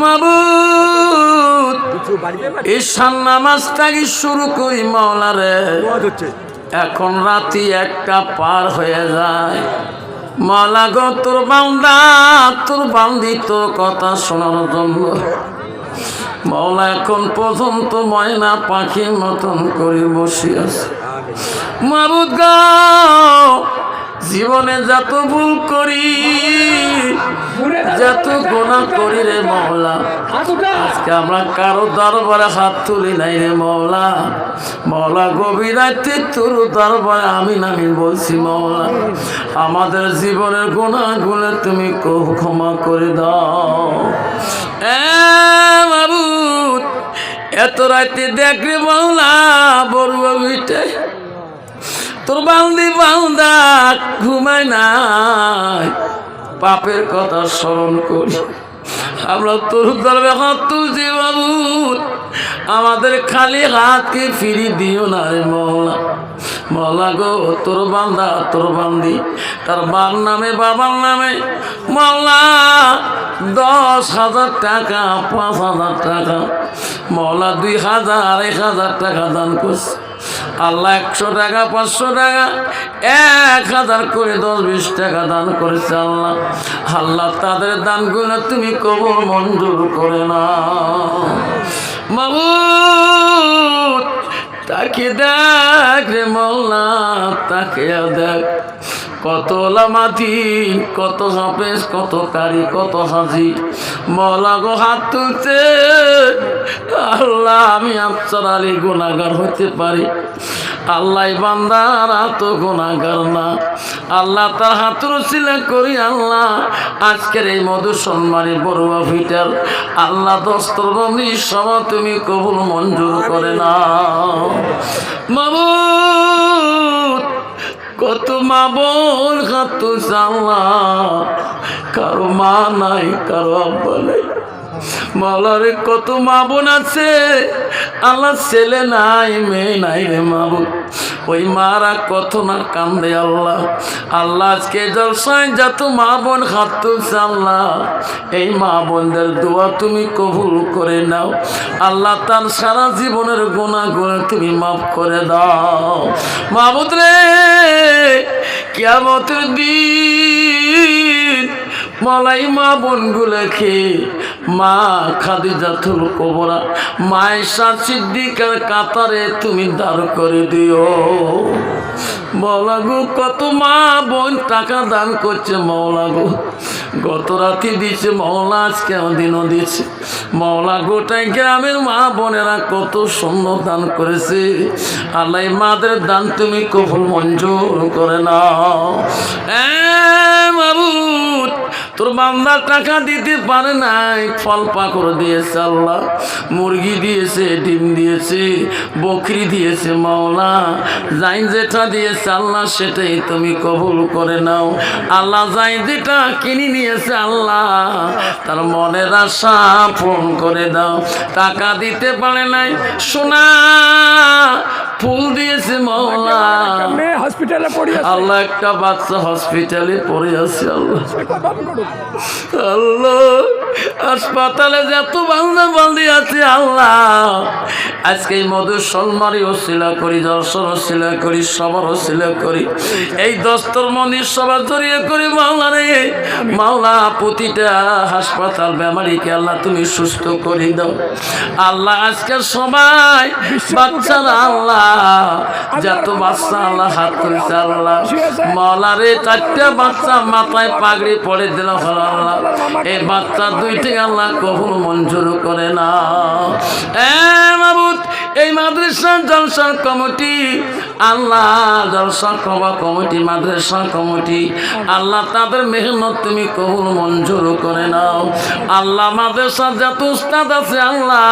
মাবুদ ঈশান নামাজটাকে শুরু করি মাওলারে এখন রাতি একটা পার হয়ে যায়। মালা গো তোর বান্দা তোর বান্দি তোর কথা শোনার জন্য। মাওলা এখন পর্যন্ত ময়না পাখির মতন করে বসে আছে। মাবুদ গো জীবনে যত ভুল করি, যত গোনা করি রে মহলা আজকে আমরা কারও দরবারে হাত তুলি নাই রে মহলা মহলা গভীর রাতে তোর দরবারে আমি নামি বলছি মহলা আমাদের জীবনের গুণাগুলো তুমি ক্ষমা করে দাও। এ মাবুদ, এত রাতে দেখ রে মহলা বড়ুয়া বিটে তোর বালদি বান্দা ঘুমায় নাই। পাপের কথা স্মরণ করি। আমরা তোর দরবে হাত তুলছি বাবু আমাদের খালি হাতকে ফিরি দিও না রে মহলা গো, তোর বান্দা, তোর বান্দি। তার বার নামে, বাবার নামে মহলা দশ হাজার টাকা, পাঁচ হাজার টাকা। মহলা দুই হাজার, এক হাজার টাকা দান করছে। আল্লাহ একশো টাকা, পাঁচশো টাকা, এক হাজার করে দশ, বিশ টাকা দান করেছে আল্লাহ। আল্লাহ তাদের দানগুলো তুমি কবর মঞ্জুর করে না মাবুদ তাকে দেখ রে মৌলা তাকে দেখ। কত লামাতি, কত হাফেজ, কত কারি, কত হাজি। মৌলা গো হাত তুলছে, আল্লাহ আমি আফসার আলী গুণাগার হতে পারি। আল্লাহ বান্দার তো গুণাগার না। আল্লাহ তার হাত রসিলা করি, আল্লাহ। আজকের এই মধু সম্মানী বড়ুয়া ফিটার আল্লাহ দস্তর বন্দি সব তুমি কবুল মঞ্জুর করে না মাবুদ কত মা বোন কত চাল্লা কারও মা নাই, কারও আব্বা নাই। মালারে কত মা বোন আছে। আল্লাহ ছেলে নাই, মেয়ে নাই রে মা বোন ওই মারা কত না কান্দে আল্লাহ। আল্লাহ আজকে জলসায় যত মা বোন হাত তুলছে আল্লাহ। এই মা বোনদের দোয়া তুমি কবুল করে নাও। আল্লাহ তার সারা জীবনের গোনা গুণে তুমি মাফ করে দাও। মাহবুদ রে কেমতের দিন মলাই মা বোনগুলোকে, মা খাদিজাতুল কোবরা, মায়েশা সিদ্দিকার কাতারে তুমি দাঁড় করে দিও। মৌলাগো কত মা বোন টাকা দান করছে মৌলাগো গত রাতে দিয়েছে মৌলা আজকে দিনও দিয়েছে। মৌলা গোটাই গ্রামের মা বোনেরা কত শূন্য দান করেছে। আল্লাহ মাদের দান তুমি কবুল মঞ্জুর করে নাও। এ মাবুদ তোর বান্দা টাকা দিতে পারে নাই, ফল পাকড় দিয়েছে আল্লাহ, মুরগি দিয়েছে, ডিম দিয়েছে, বকরি দিয়েছে মাওলা যাই যেটা দিয়েছে আল্লাহ সেটাই তুমি কবুল করে নাও। আল্লাহ যাই যেটা কিনে নিয়েছে আল্লাহ, তার মনের আশা পূরণ করে দাও। টাকা দিতে পারে নাই, সোনা ফুল দিয়েছে মাওলা মেয়ে হসপিটালে পড়ি আছে। আল্লাহ একটা বাচ্চা হসপিটালে পড়ে আছে আল্লাহ। আল্লাহ হাসপাতালে যত আছে আল্লাহ। আজকে এই মধুর সলমারি ওসিলা করি দর্শন করি সবার ওসিলা করি। এই দস্তর মন্দির সবার জড়িয়ে করি মাওলা রে। মাওলা প্রতিটা হাসপাতাল বেমারিকে আল্লাহ তুমি সুস্থ করে দাও। আল্লাহ আজকে সবাই বাচ্চারা আল্লাহ যত বাচ্চা আল্লাহ হাত করেছে আল্লাহ। মলারে চারটা বাচ্চা মাথায় পাগড়ি পড়ে দিল আল্লাহ। এই বাচ্চা দুইটি আল্লাহ কখন মঞ্জুর করে না। এই মাদ্রাসা জলসার কমিটি আল্লাহ জলসা কবা কমিটি মাদ্রাসা কমিটি, আল্লাহ তাদের মেহনত তুমি কবুল মঞ্জুর করে নাও। আল্লাহ মাদ্রাসার যত উস্তাদ আছে, আল্লাহ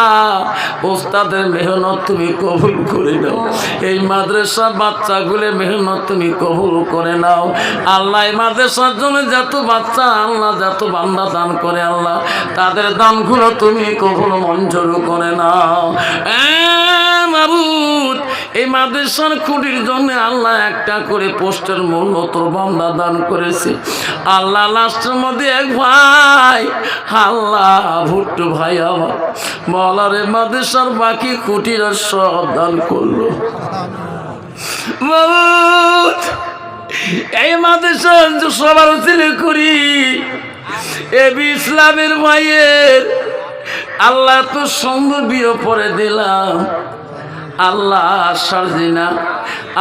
উস্তাদের মেহনত তুমি কবুল করে নাও। এই মাদ্রাসা বাচ্চাগুলো মেহনত তুমি কবুল করে নাও। আল্লাহ এই মাদ্রাসার জন্য যত বাচ্চা, আল্লাহ যত বান্দা দান করে, আল্লাহ তাদের দানগুলো তুমি কবুল মঞ্জুর করে নাও। এ মাবুদ এই মাদ্রাসার খুঁটির জন্য আল্লাহ একটা করে পোস্টের মূল্য তোর বান্দা দান করেছে। আল্লাহ লাস্টের মধ্যে এক ভাই, আল্লাহ ভুট্টু ভাই আমার মলারে মাদ্রাসার বাকি খুঁটিরা সব দান করল। এই মাদ্রাসার সবার ছেলে করি এবি ইসলামের ভাইয়ের, আল্লাহ তো সুন্দর বিয়ে পরে দিলাম। আল্লাহ সারজিনা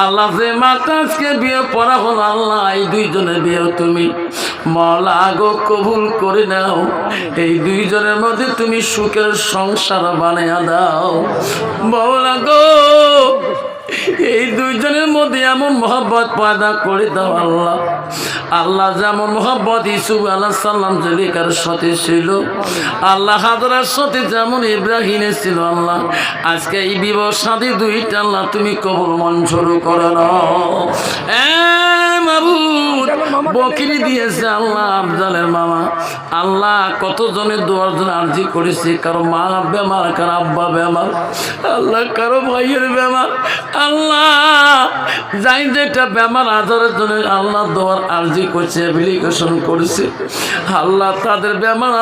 আল্লাহ যে মাতাজকে বিয়ে পড়া হল, আল্লাহ এই দুইজনের বিয়ে তুমি মলা গো, কবুল করে নাও। এই দুইজনের মধ্যে তুমি সুখের সংসার বানিয়ে দাও। মৌলা গো এই দুইজনের মধ্যে এমন মোহব্বত পয়দা করে দাও আল্লাহ। আল্লাহ যেমন মোহব্বত ইসুফ আল্লাহ সাল্লাম জলিকার সাথে ছিল, আল্লাহ হাজরার সাথে যেমন ইব্রাহিমে ছিল আল্লাহ। আজকে এই বিবাহ সাথে দুইটা আল্লাহ তুমি কবর মঞ্জুর করে নাও। মাবুদ বকরি দিয়েছে আল্লাহ আফজালের মামা। আল্লাহ দোয়ার জন্য আর্জি করেছে? কারও মা বেমার কারও আব্বা বেমার। আল্লাহ কারও ভাইয়ের বেমার। আল্লাহ যাই যেটা বেমার আজারের জন্য আল্লাহ দোয়ার আর্জি করছে অ্যাপ্লিকেশন করেছে। আল্লাহ তাদের বেমার